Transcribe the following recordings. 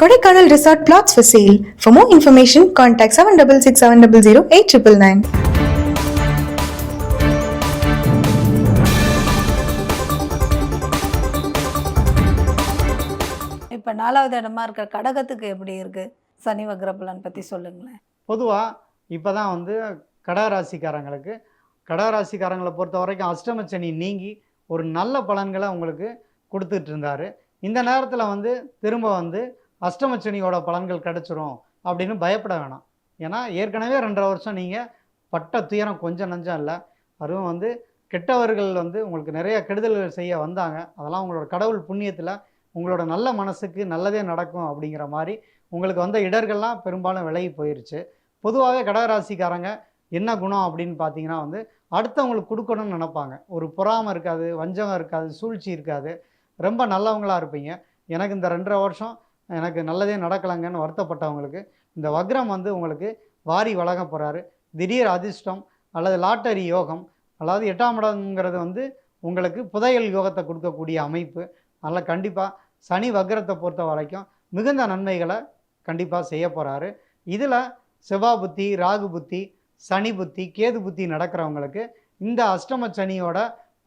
Kodaikanal Resort plots for sale. For more information, contact 766700 8999. இப்போ நாலாவது இடமா இருக்க கடகத்துக்கு எப்படி இருக்கு சனி வக்ர பலன் பற்றி சொல்லுங்களேன் பொதுவாக இப்போ தான் வந்து கடகராசிக்காரங்களுக்கு கடகராசிக்காரங்களை பொறுத்த வரைக்கும் அஷ்டமச்சனி நீங்கி ஒரு நல்ல பலன்களை உங்களுக்கு கொடுத்துட்டு இருந்தாரு இந்த நேரத்தில் வந்து திரும்ப வந்து அஷ்டமச்சனியோட பலன்கள் கிடைச்சிரும் அப்படின்னு பயப்பட வேணாம். ஏன்னா ஏற்கனவே ரெண்டரை வருஷம் நீங்கள் பட்ட துயரம் கொஞ்சம் நஞ்சம் இல்லை. அதுவும் வந்து கெட்டவர்கள் வந்து உங்களுக்கு நிறைய கெடுதல்கள் செய்ய வந்தாங்க. அதெல்லாம் உங்களோட கடவுள் புண்ணியத்தில் உங்களோட நல்ல மனசுக்கு நல்லதே நடக்கும் அப்படிங்கிற மாதிரி உங்களுக்கு வந்த இடர்கள்லாம் பெரும்பாலும் விலகி போயிருச்சு. பொதுவாகவே கடகராசிக்காரங்க என்ன குணம் அப்படின்னு பார்த்தீங்கன்னா வந்து அடுத்தவங்களுக்கு கொடுக்கணும்னு நினப்பாங்க. ஒரு பொறாமை இருக்காது வஞ்சகம் இருக்காது சூழ்ச்சி இருக்காது. ரொம்ப நல்லவங்களாக இருப்பீங்க. எனக்கு இந்த ரெண்டரை வருஷம் எனக்கு நல்லதே நடக்கலைங்கன்னு வருத்தப்பட்டவங்களுக்கு இந்த வக்ரம் வந்து உங்களுக்கு வாரி வழங்க போகிறாரு திடீர் அதிர்ஷ்டம் அல்லது லாட்டரி யோகம் அதாவது எட்டாம் இடம்ங்கிறது வந்து உங்களுக்கு புதையல் யோகத்தை கொடுக்கக்கூடிய அமைப்பு. அதனால் கண்டிப்பாக சனி வக்ரத்தை பொறுத்த வரைக்கும் மிகுந்த நன்மைகளை கண்டிப்பாக செய்ய போகிறாரு இதில் செவ்வா புத்தி ராகு புத்தி சனி புத்தி கேது புத்தி நடக்கிறவங்களுக்கு இந்த அஷ்டம சனியோட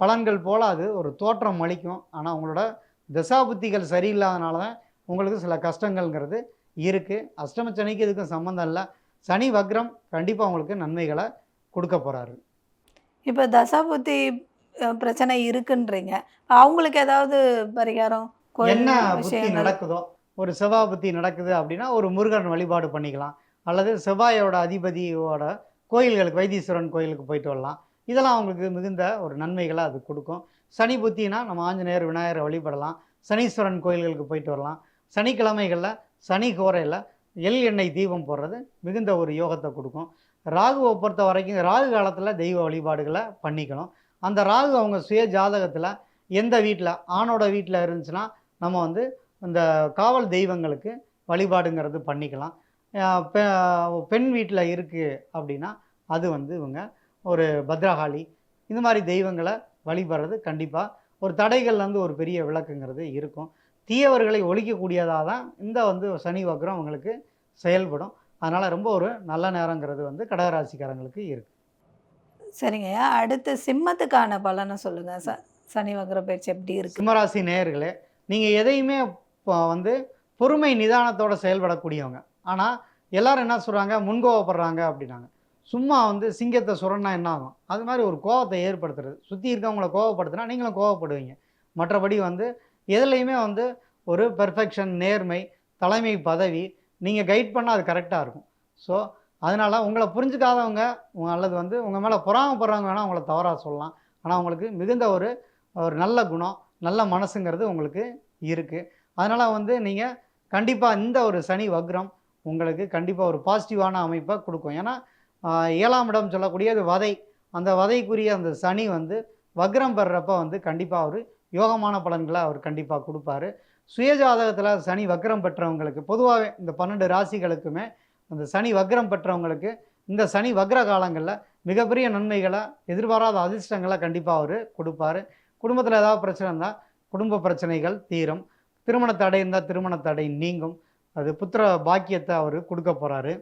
பலன்கள் போல் அது ஒரு தோற்றம் அளிக்கும். ஆனால் உங்களோட தசா புத்திகள் சரியில்லாதனால தான் உங்களுக்கு சில கஷ்டங்கள்ங்கிறது இருக்குது அஷ்டம சனிக்கு இதுக்கும் சம்மந்தம் இல்லை. சனி வக்ரம் கண்டிப்பாக உங்களுக்கு நன்மைகளை கொடுக்க போகிறாரு இப்போ தசாபுத்தி பிரச்சனை இருக்குன்றீங்க. அவங்களுக்கு ஏதாவது பரிகாரம் என்ன புத்தி நடக்குதோ ஒரு செவ்வாய் புத்தி நடக்குது அப்படின்னா ஒரு முருகன் வழிபாடு பண்ணிக்கலாம். அல்லது செவ்வாயோட அதிபதியோட கோயில்களுக்கு வைத்தீஸ்வரன் கோயிலுக்கு போயிட்டு வரலாம். இதெல்லாம் அவங்களுக்கு மிகுந்த ஒரு நன்மைகளை அது கொடுக்கும். சனி புத்தினா நம்ம ஆஞ்சநேயர் விநாயகரை வழிபடலாம். சனீஸ்வரன் கோயில்களுக்கு போயிட்டு வரலாம். சனிக்கிழமைகளில் சனி கோரையில் எள் எண்ணெய் தீபம் போடுறது மிகுந்த ஒரு யோகத்தை கொடுக்கும். ராகுவை பொறுத்த வரைக்கும் ராகு காலத்தில் தெய்வ வழிபாடுகளை பண்ணிக்கணும். அந்த ராகு அவங்க சுய ஜாதகத்தில் எந்த வீட்டில் ஆணோட வீட்டில் இருந்துச்சுன்னா நம்ம வந்து இந்த காவல் தெய்வங்களுக்கு வழிபாடுங்கிறது பண்ணிக்கலாம். பெ- பெண் வீட்டில் இருக்குது அப்படின்னா அது வந்து இவங்க ஒரு பத்ரகாளி இந்த மாதிரி தெய்வங்களை வழிபடுறது கண்டிப்பாக ஒரு தடைகள்லேருந்து ஒரு பெரிய விளக்குங்கிறது இருக்கும். தீயவர்களை ஒழிக்கக்கூடியதாக தான் இந்த வந்து சனி வக்ரம் அவங்களுக்கு செயல்படும். அதனால் ரொம்ப ஒரு நல்ல நேரங்கிறது வந்து கடகராசிக்காரங்களுக்கு இருக்குது சரிங்க. அடுத்து சிம்மத்துக்கான பலனை சொல்லுங்க. ச சனி வக்ர பயிற்சி எப்படி இருக்கு? சிம்மராசி நேயர்களே நீங்கள் எதையுமே இப்போ வந்து பொறுமை நிதானத்தோட செயல்படக்கூடியவங்க. ஆனால் எல்லாரும் என்ன சொல்கிறாங்க முன்கோவப்படுறாங்க அப்படின்னாங்க. சும்மா வந்து சிங்கத்தை சுரண்டா என்ன ஆகும்? அது மாதிரி ஒரு கோவத்தை ஏற்படுத்துறது. சுற்றி இருக்கவங்கள கோவப்படுத்தினா நீங்களும் கோவப்படுவீங்க. மற்றபடி வந்து எதுலேயுமே வந்து ஒரு பெர்ஃபெக்ஷன் நேர்மை தலைமை பதவி நீங்கள் கைட் பண்ணால் அது கரெக்டாக இருக்கும். ஸோ அதனால் உங்களை புரிஞ்சுக்காதவங்க அல்லது வந்து உங்கள் மேலே பொறாமப்படுறவங்க வேணால் உங்களை தவறாக சொல்லலாம். ஆனால் உங்களுக்கு மிகுந்த ஒரு ஒரு நல்ல குணம் நல்ல மனசுங்கிறது உங்களுக்கு இருக்குது அதனால் வந்து நீங்கள் கண்டிப்பாக இந்த ஒரு சனி வக்ரம் உங்களுக்கு கண்டிப்பாக ஒரு பாசிட்டிவான அமைப்பை கொடுக்கும். ஏன்னா ஏழாம் இடம் சொல்லக்கூடியது வதை. அந்த வதைக்குரிய அந்த சனி வந்து வக்ரம் பெறுறப்ப வந்து கண்டிப்பாக ஒரு யோகமான பலன்களை அவர் கண்டிப்பாக கொடுப்பாரு. சுயஜாதகத்தில் சனி வக்ரம் பெற்றவங்களுக்கு பொதுவாகவே இந்த பன்னெண்டு ராசிகளுக்குமே அந்த சனி வக்ரம் பெற்றவங்களுக்கு இந்த சனி வக்ர காலங்களில் மிகப்பெரிய நன்மைகளை எதிர்பாராத அதிர்ஷ்டங்களை கண்டிப்பாக அவர் கொடுப்பாரு. குடும்பத்தில் ஏதாவது பிரச்சனை இருந்தால் குடும்ப பிரச்சனைகள் தீரும். திருமண தடை இருந்தால் திருமண தடை நீங்கும். அது புத்திர பாக்கியத்தை அவர் கொடுக்க போகிறாரு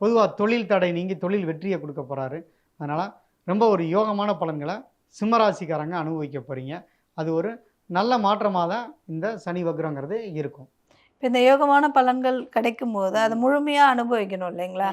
பொதுவாக தொழில் தடை நீங்கி தொழில் வெற்றியை கொடுக்க போகிறாரு அதனால் ரொம்ப ஒரு யோகமான பலன்களை சிம்மராசிக்காரங்க அனுபவிக்க போகிறீங்க அது ஒரு நல்ல மாற்றமாக தான் இந்த சனி வக்ரங்கிறது இருக்கும். இப்போ இந்த யோகமான பலன்கள் கிடைக்கும் போது அதை முழுமையா அனுபவிக்கணும் இல்லைங்களா.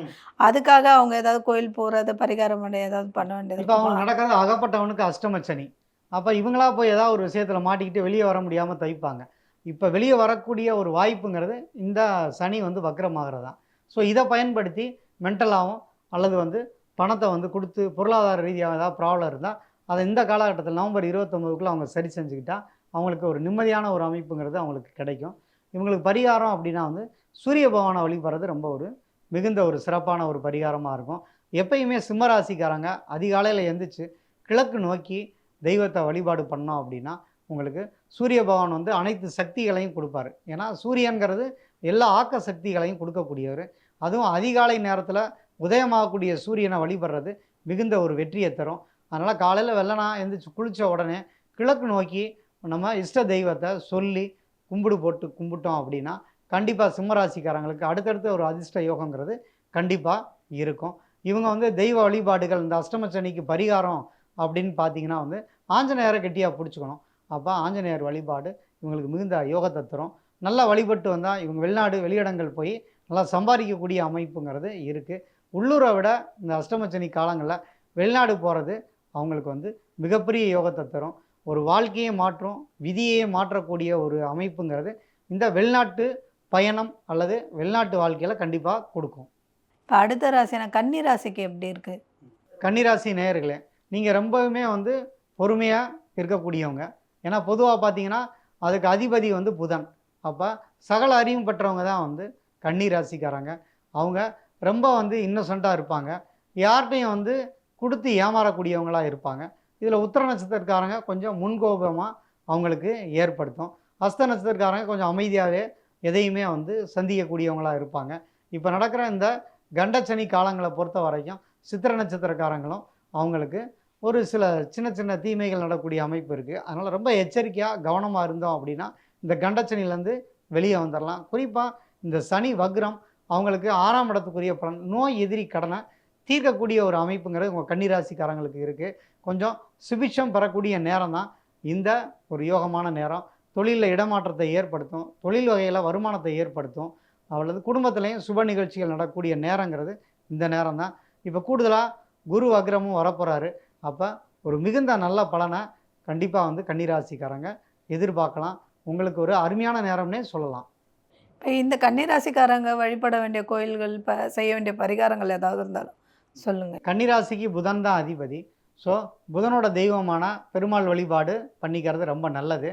அதுக்காக அவங்க ஏதாவது கோயில் போறது பரிகாரம் பண்ண ஏதாவது பண்ண வேண்டியது இப்போ அவங்க? நடக்கிறது அகப்பட்டவனுக்கு அஷ்டம சனி. அப்போ இவங்களா போய் ஏதாவது ஒரு விஷயத்தில் மாட்டிக்கிட்டு வெளியே வர முடியாமல் தவிப்பாங்க. இப்போ வெளியே வரக்கூடிய ஒரு வாய்ப்புங்கிறது இந்த சனி வந்து வக்ரமாகிறது. தான் ஸோ இதை பயன்படுத்தி மென்டலாகவும் அல்லது வந்து பணத்தை வந்து கொடுத்து பொருளாதார ரீதியாக ஏதாவது ப்ராப்ளம் இருந்தால் அதை இந்த காலகட்டத்தில் நவம்பர் இருபத்தொம்போதுக்குள்ளே அவங்க சரி செஞ்சுக்கிட்டால் அவங்களுக்கு ஒரு நிம்மதியான ஒரு அமைப்புங்கிறது அவங்களுக்கு கிடைக்கும். இவங்களுக்கு பரிகாரம் அப்படின்னா வந்து சூரிய பகவானை வழிபடுறது ரொம்ப ஒரு மிகுந்த ஒரு சிறப்பான ஒரு பரிகாரமாக இருக்கும். எப்பயுமே சிம்மராசிக்காரங்க அதிகாலையில் எந்திரிச்சு கிழக்கு நோக்கி தெய்வத்தை வழிபாடு பண்ணோம் அப்படின்னா உங்களுக்கு சூரிய பகவான் வந்து அனைத்து சக்திகளையும் கொடுப்பாரு. ஏன்னா சூரியன்கிறது எல்லா ஆக்க சக்திகளையும் கொடுக்கக்கூடியவர். அதுவும் அதிகாலை நேரத்தில் உதயமாகக்கூடிய சூரியனை வழிபடுறது மிகுந்த ஒரு வெற்றியை தரும். அதனால் காலையில் வெள்ளனா எழுந்திரிச்சு குளித்த உடனே கிழக்கு நோக்கி நம்ம இஷ்ட தெய்வத்தை சொல்லி கும்பிடு போட்டு கும்பிட்டோம் அப்படின்னா கண்டிப்பாக சிம்மராசிக்காரங்களுக்கு அடுத்தடுத்த ஒரு அதிர்ஷ்ட யோகங்கிறது கண்டிப்பாக இருக்கும். இவங்க வந்து தெய்வ வழிபாடுகள் இந்த அஷ்டமச்சனிக்கு பரிகாரம் அப்படின்னு பார்த்தீங்கன்னா வந்து ஆஞ்சநேயரை கெட்டியாக பிடிச்சிக்கணும். அப்போ ஆஞ்சநேயர் வழிபாடு இவங்களுக்கு மிகுந்த யோகத்தை தரும். நல்லா வழிபட்டு வந்தால் இவங்க வெளிநாடு வெளியிடங்கள் போய் நல்லா சம்பாதிக்கக்கூடிய அமைப்புங்கிறது இருக்குது உள்ளூரை விட இந்த அஷ்டமச்சனி காலங்களில் வெளிநாடு போகிறது அவங்களுக்கு வந்து மிகப்பெரிய யோகத்தை தரும். ஒரு வாழ்க்கையை மாற்றும் விதியை மாற்றக்கூடிய ஒரு அமைப்புங்கிறது இந்த வெளிநாட்டு பயணம் அல்லது வெளிநாட்டு வாழ்க்கையில் கண்டிப்பாக கொடுக்கும். இப்போ அடுத்த ராசினா கன்னி ராசிக்கு எப்படி இருக்கு? கன்னிராசி நேயர்களே நீங்கள் ரொம்பவுமே வந்து பொறுமையாக இருக்கக்கூடியவங்க. ஏன்னா பொதுவாக பார்த்தீங்கன்னா அதுக்கு அதிபதி வந்து புதன். அப்போ சகல அறிவும் பெற்றவங்க தான் வந்து கன்னிராசிக்காரங்க அவங்க ரொம்ப வந்து இன்னசென்ட்டாக இருப்பாங்க. யார்கிட்டையும் வந்து கொடுத்து ஏமாறக்கூடியவங்களாக இருப்பாங்க. இதில் உத்தர நட்சத்திரக்காரங்க கொஞ்சம் முன்கோபமாக அவங்களுக்கு ஏற்படுத்தும். அஸ்த நட்சத்திரக்காரங்க கொஞ்சம் அமைதியாகவே எதையுமே வந்து சந்திக்கக்கூடியவங்களாக இருப்பாங்க. இப்போ நடக்கிற இந்த கண்டச்சனி காலங்களை பொறுத்த வரைக்கும் சித்திர நட்சத்திரக்காரங்களும் அவங்களுக்கு ஒரு சில சின்ன சின்ன தீமைகள் நடக்கூடிய அமைப்பு இருக்குது அதனால் ரொம்ப எச்சரிக்கையாக கவனமாக இருந்தோம் அப்படின்னா இந்த கண்டச்சனிலேருந்து வெளியே வந்துடலாம் குறிப்பாக இந்த சனி வக்ரம் அவங்களுக்கு ஆறாம் இடத்துக்குரிய பலன் நோய் எதிரி கடனை தீர்க்கக்கூடிய ஒரு அமைப்புங்கிறது உங்கள் கன்னிராசிக்காரங்களுக்கு இருக்குது கொஞ்சம் சுபிட்சம் பெறக்கூடிய நேரம் தான் இந்த ஒரு யோகமான நேரம். தொழிலில் இடமாற்றத்தை ஏற்படுத்தும். தொழில் வகையில் வருமானத்தை ஏற்படுத்தும். அவளது குடும்பத்துலேயும் சுப நிகழ்ச்சிகள் நடக்கக்கூடிய நேரங்கிறது இந்த நேரம் தான் இப்போ கூடுதலாக குரு அக்ரமும் வரப்போகிறாரு அப்போ ஒரு மிகுந்த நல்ல பலனை கண்டிப்பாக வந்து கன்னிராசிக்காரங்க எதிர்பார்க்கலாம். உங்களுக்கு ஒரு அருமையான நேரம்னே சொல்லலாம். இப்போ இந்த கன்னிராசிக்காரங்க வழிபட வேண்டிய கோயில்கள் ப செய்ய வேண்டிய பரிகாரங்கள் ஏதாவது இருந்தாலும். சொல்லுங்க. கன்னிராசிக்கு புதன் தான் அதிபதி. ஸோ புதனோட தெய்வமான பெருமாள் வழிபாடு பண்ணிக்கிறது ரொம்ப நல்லது.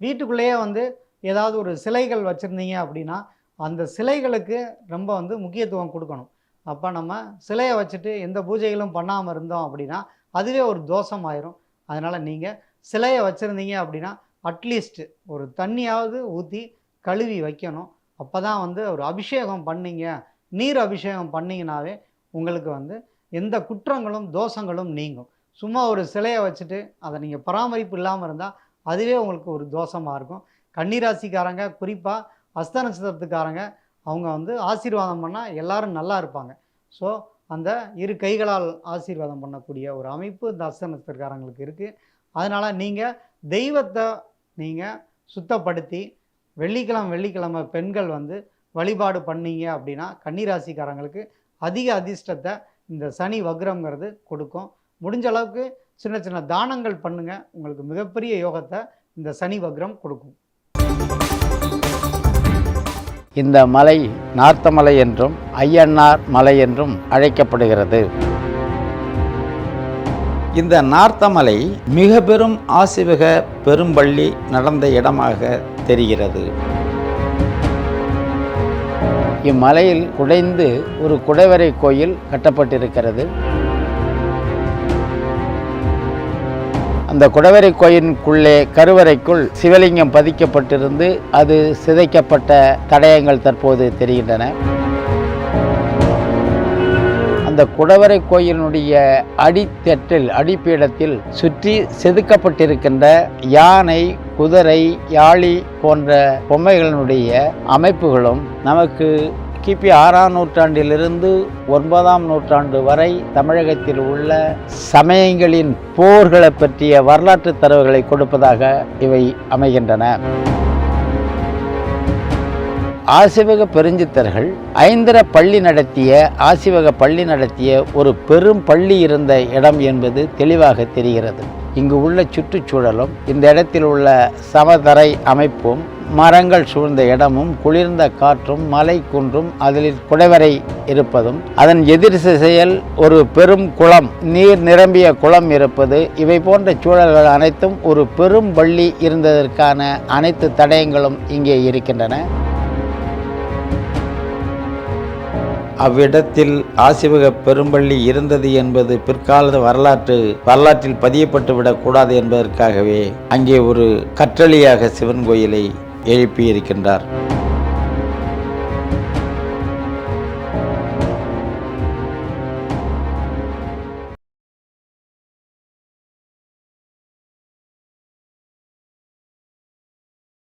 வீட்டுக்குள்ளேயே வந்து ஏதாவது ஒரு சிலைகள் வச்சுருந்தீங்க அப்படின்னா அந்த சிலைகளுக்கு ரொம்ப வந்து முக்கியத்துவம் கொடுக்கணும். அப்போ நம்ம சிலையை வச்சுட்டு எந்த பூஜைகளும் பண்ணாமல் இருந்தோம் அப்படின்னா அதுவே ஒரு தோஷம் ஆயிரும். அதனால் நீங்கள் சிலையை வச்சுருந்தீங்க அப்படின்னா அட்லீஸ்ட்டு ஒரு தண்ணியாவது ஊற்றி கழுவி வைக்கணும். அப்போ தான் வந்து ஒரு அபிஷேகம் பண்ணீங்க. நீர் அபிஷேகம் பண்ணிங்கனாவே உங்களுக்கு வந்து எந்த குற்றங்களும் தோஷங்களும் நீங்கும். சும்மா ஒரு சிலையை வச்சுட்டு அதை நீங்கள் பராமரிப்பு இல்லாமல் இருந்தால் அதுவே உங்களுக்கு ஒரு தோஷமாக இருக்கும். கன்னிராசிக்காரங்க குறிப்பாக அஸ்த நட்சத்திரத்துக்காரங்க அவங்க வந்து ஆசீர்வாதம் பண்ணால் எல்லோரும் நல்லா இருப்பாங்க. ஸோ அந்த இரு கைகளால் ஆசீர்வாதம் பண்ணக்கூடிய ஒரு அமைப்பு இந்த அஸ்த நட்சத்திரக்காரங்களுக்கு இருக்குது அதனால் நீங்கள் தெய்வத்தை நீங்கள் சுத்தப்படுத்தி வெள்ளிக்கிழமை வெள்ளிக்கிழமை பெண்கள் வந்து வழிபாடு பண்ணீங்க அப்படின்னா கன்னிராசிக்காரங்களுக்கு அதிக அதிர்ஷ்டத்தை இந்த சனி வக்ரம்ங்கிறது கொடுக்கும். முடிஞ்ச அளவுக்கு சின்ன சின்ன தானங்கள் பண்ணுங்க. உங்களுக்கு மிகப்பெரிய யோகத்தை இந்த சனி வக்ரம் கொடுக்கும். இந்த மலை நார்த்தமலை என்றும் ஐயன்னார் மலை என்றும் அழைக்கப்படுகிறது. இந்த நார்த்தமலை மிக பெரும் ஆசிவக பெரும்பள்ளி நடந்த இடமாக தெரிகிறது. இம்மலையில் குடைந்து ஒரு குடைவரை கோயில் கட்டப்பட்டிருக்கிறது. அந்த குடவரை கோயிலுக்குள்ளே கருவறைக்குள் சிவலிங்கம் பதிக்கப்பட்டிருந்து அது சிதைக்கப்பட்ட தடயங்கள் தற்போது தெரிகின்றன. அந்த குடவரை கோயிலினுடைய அடித்தட்டில் அடிப்பீடத்தில் சுற்றி செதுக்கப்பட்டிருக்கின்ற யானை குதிரை யாழி போன்ற பொம்மைகளினுடைய அமைப்புகளும் நமக்கு கிபி ஆறாம் நூற்றாண்டிலிருந்து ஒன்பதாம் நூற்றாண்டு வரை தமிழகத்தில் உள்ள சமயங்களின் போர்களை பற்றிய வரலாற்று தரவுகளை கொடுப்பதாக இவை அமைகின்றன. ஆசிவக பெருஞ்சித்தர்கள் ஐந்திர பள்ளி நடத்திய ஆசிவக பள்ளி நடத்திய ஒரு பெரும் பள்ளி இருந்த இடம் என்பது தெளிவாக தெரிகிறது. இங்கு உள்ள சுற்றுச்சூழலும் இந்த இடத்தில் உள்ள சமதரை அமைப்பும் மரங்கள் சூழ்ந்த இடமும் குளிர்ந்த காற்றும் மலை குன்றும் அதில் குடைவரை இருப்பதும் அதன் எதிர் திசையில் ஒரு பெரும் குளம் நீர் நிரம்பிய குளம் இருப்பது இவை போன்ற சூழல்கள் அனைத்தும் ஒரு பெரும் பள்ளி இருந்ததற்கான அனைத்து தடயங்களும் இங்கே இருக்கின்றன. அவ்விடத்தில் ஆசிவக பெரும்பள்ளி இருந்தது என்பது பிற்கால வரலாற்று வரலாற்றில் பதியப்பட்டு விடக்கூடாது என்பதற்காகவே அங்கே ஒரு கற்றளியாக சிவன் கோயிலை எழுப்பியிருக்கின்றார்.